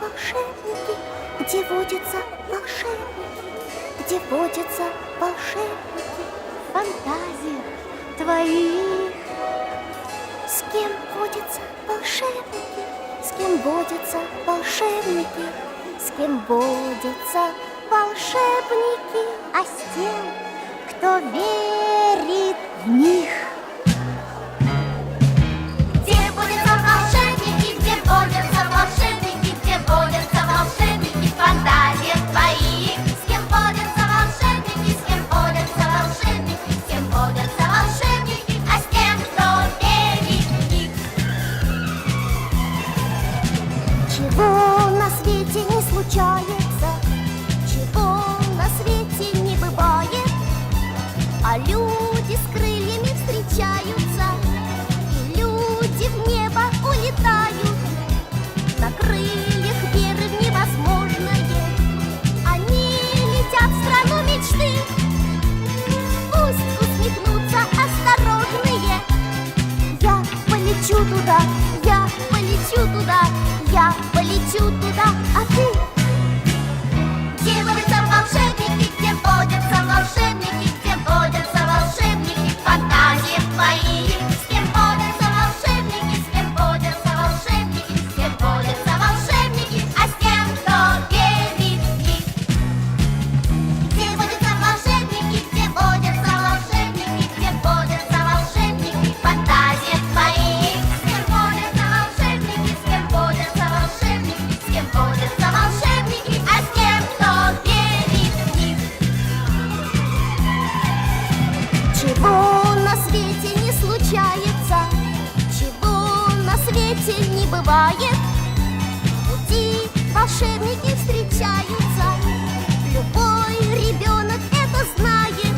волшебники, где водятся волшебники, где водятся волшебники, фантазиях твоих. С кем водятся волшебники, с кем водятся волшебники, с кем водятся волшебники, а с тем, кто верит в них. Полечу туда, я полечу туда, я полечу туда, а ты? Бывает, пути волшебники встречаются, любой ребенок это знает,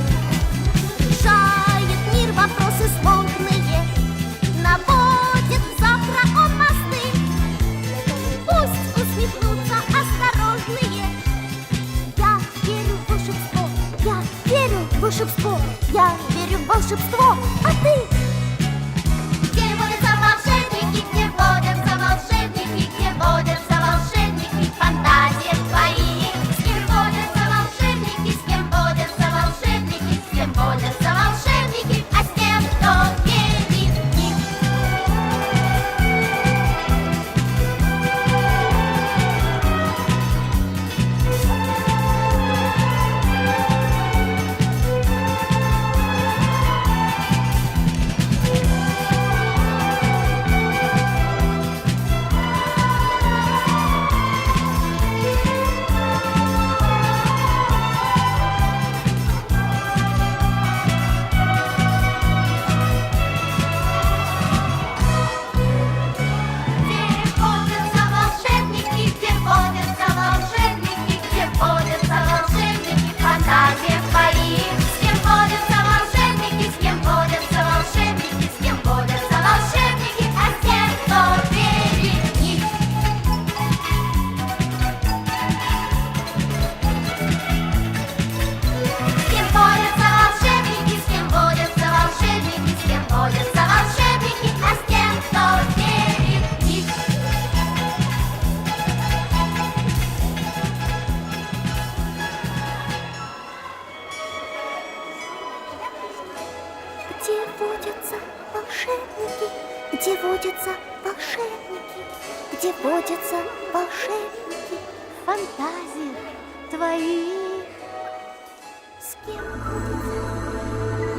решает мир вопросы сложные, наводит завтра он мосты, пусть усмехнутся осторожные. Я верю в волшебство, я верю в волшебство, я верю в волшебство, где водятся волшебники, где водятся волшебники, фантазиях твоих. с кем? водятся